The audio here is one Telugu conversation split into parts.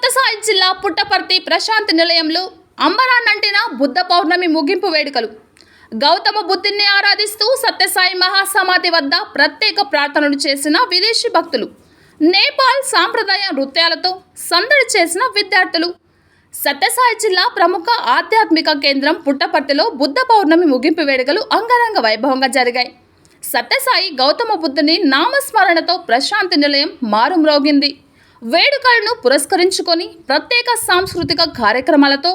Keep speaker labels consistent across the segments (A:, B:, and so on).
A: జిల్లా పుట్టపర్తి ప్రశాంత్ నిలయంలో అంబరాన్నంటిన బుద్ధ పౌర్ణమి ముగింపు వేడుకలు. గౌతమ బుద్ధుని ఆరాధిస్తూ సత్యసాయి మహాసమాధి వద్ద ప్రత్యేక ప్రార్థనలు చేసిన విదేశీ భక్తులు. నేపాల్ సాంప్రదాయ నృత్యాలతో సందడి చేసిన విద్యార్థులు. సత్యసాయి జిల్లా ప్రముఖ ఆధ్యాత్మిక కేంద్రం పుట్టపర్తిలో బుద్ధ పౌర్ణమి ముగింపు వేడుకలు అంగరంగ వైభవంగా జరిగాయి. సత్యసాయి గౌతమ బుద్ధుని నామస్మరణతో ప్రశాంతి నిలయం మారుమ్రోగింది. వేడుకలను పురస్కరించుకొని ప్రత్యేక సాంస్కృతిక కార్యక్రమాలతో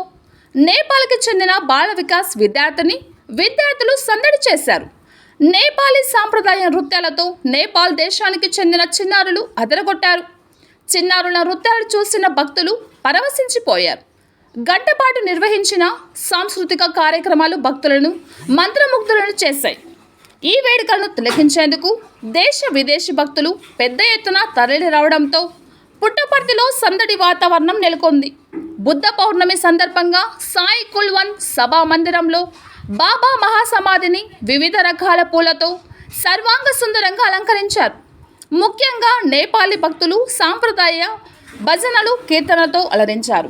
A: నేపాల్కి చెందిన బాల వికాస్ విద్యార్థిని విద్యార్థులు సందడి చేశారు. నేపాలీ సాంప్రదాయ నృత్యాలతో నేపాల్ దేశానికి చెందిన చిన్నారులు అదరగొట్టారు. చిన్నారుల నృత్యాలు చూసిన భక్తులు పరవశించిపోయారు. గంటపాటు నిర్వహించిన సాంస్కృతిక కార్యక్రమాలు భక్తులను మంత్రముగ్ధులను చేశాయి. ఈ వేడుకలను తిలకించేందుకు దేశ విదేశీ భక్తులు పెద్ద ఎత్తున తరలి రావడంతో పుట్టపర్తిలో సందడి వాతావరణం నెలకొంది. బుద్ధ పౌర్ణమి సందర్భంగా సాయి కుల్వన్ సభా మందిరంలో బాబా మహాసమాధిని వివిధ రకాల పూలతో సర్వాంగ సుందరంగా అలంకరించారు. ముఖ్యంగా నేపాలీ భక్తులు సాంప్రదాయ భజనలు కీర్తనతో అలరించారు.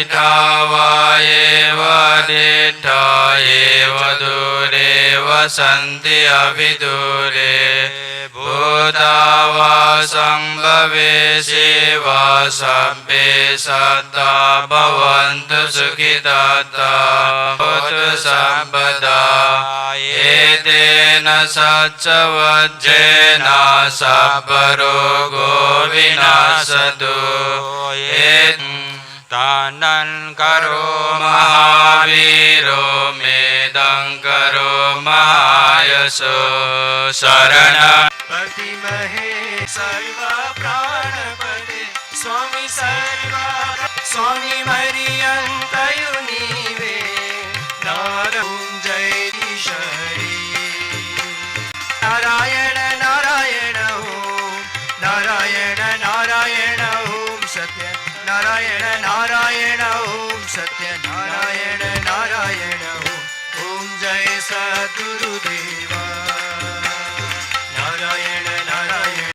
B: एव एव दूरे वसन्ति वसन्त्यभिदूरे भूता वा सम्भवेशे वा सभे सदा भवन्तु सुखिदाता ददा ये एतेन स च वज्रेनारो गोविना વીરો મેદં કરો માયસો
C: શરણ પતિ મહે સર્વ પ્રાણપદે સ્વામી સર્વ સ્વામી મરિયંતયુની વે નારંજય નારાયણ નારાયણ ઓમ નારાયણ નારાયણ ઓમ સત્ય નારાયણ નારાયણ ઓમ સત્ય નારાયણ નારાયણ ઓમ જય સદગુરુદેવ